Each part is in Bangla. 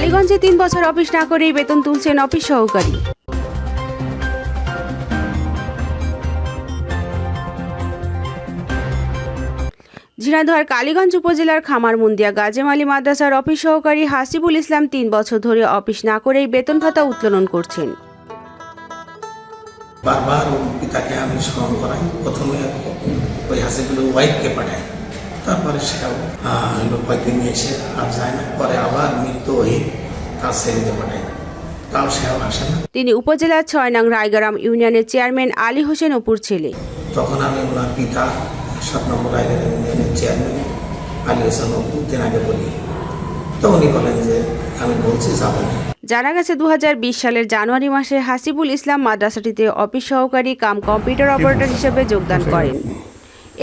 টালিগঞ্জে তিন বছর অফিস না করেই বেতন তুলছেন অফিস সহকারী। ঝিনাইদহের কালীগঞ্জ উপজেলার খামারমুন্দিয়া গাজেম আলী মাদ্রাসার অফিস সহকারী হাসিবুল ইসলাম তিন বছর ধরে অফিস না করেই বেতন ভাতা উত্তোলন করছেন। বারবার পিতাকে আমি স্মরণ করাই। প্রথমে ওই হাসিগুলো ওয়াইফকে পাঠাই। তারপরে সেও লোক নিয়ে এসে আর যায় না। পরে আবার মৃত্যু হয়ে তার আসে না। তিনি উপজেলার ছয় নং রায়গ্রাম ইউনিয়নের চেয়ারম্যান আলী হোসেন অপুর ছেলে। তখন আমি ওনার পিতা সাত নম্বর রায়গঞ্জ ইউনিয়নের চেয়ারম্যান আলী হোসেন অপু তেনাকে বলি। তো উনি বলেন যে আমি বলছি যাব না। জানা গেছে দু হাজার বিশ সালের জানুয়ারি মাসে হাসিবুল ইসলাম মাদ্রাসাটিতে অফিস সহকারী কাম কম্পিউটার অপারেটর হিসেবে যোগদান করেন।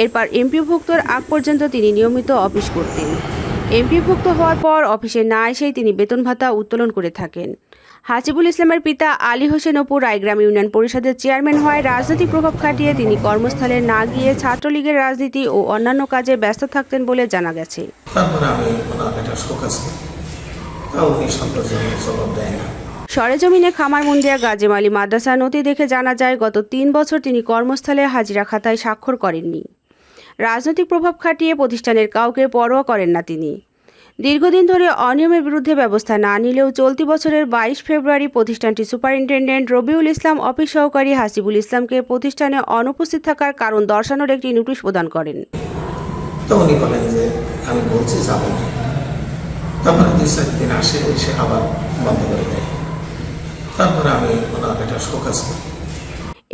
এরপর এমপিভুক্তর আগ পর্যন্ত তিনি নিয়মিত অফিস করতেন। এমপিভুক্ত হওয়ার পর অফিসে না এসেই তিনি বেতন ভাতা উত্তোলন করে থাকেন। হাসিবুল ইসলামের পিতা আলী হোসেন অপু রায়গ্রাম ইউনিয়ন পরিষদের চেয়ারম্যান হওয়ায় রাজনৈতিক প্রভাব খাটিয়ে তিনি কর্মস্থলে না গিয়ে ছাত্রলীগের রাজনীতি ও অন্যান্য কাজে ব্যস্ত থাকতেন বলে জানা গেছে। সরেজমিনে খামারমুন্দিয়া গাজেম আলী মাদ্রাসা নথি দেখে জানা যায় গত তিন বছর তিনি কর্মস্থলে হাজিরা খাতায় স্বাক্ষর করেননি। রাজনৈতিক প্রভাব খাটিয়ে প্রতিষ্ঠানের কাউকে পরোয়া করেন না তিনি। দীর্ঘদিন ধরে অনিয়মের বিরুদ্ধে ব্যবস্থা না নিলেও চলতি বছরের বাইশ ফেব্রুয়ারি প্রতিষ্ঠানটি সুপারিনটেন্ডেন্ট রবিউল ইসলাম অফিস সহকারী হাসিবুল ইসলামকে প্রতিষ্ঠানে অনুপস্থিত থাকার কারণ দর্শানোর একটি নোটিশ প্রদান করেন। তারপরে দুই চার দিন আসে, এসে আবার বন্ধ করে দেয়। তারপরে আমি ওনার একটা শোকাজ করি।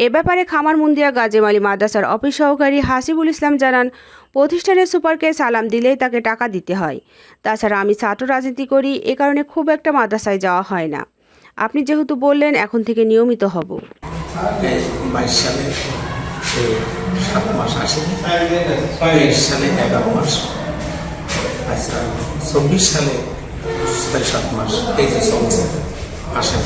এ ব্যাপারে খামারমুন্দিয়া গাজেম আলী মাদ্রাসার অফিস সহকারী হাসিবুল ইসলাম জানান, প্রতিষ্ঠানের সুপারকে সালাম দিলেই তাকে টাকা দিতে হয়। তাছাড়া আমি ছাত্র রাজনীতি করি, এ কারণে খুব একটা মাদ্রাসায় যাওয়া হয় না। আপনি যেহেতু বললেন, এখন থেকে নিয়মিত হব। আচ্ছা চব্বিশ সালে সাত মাস, এই যে আসেন।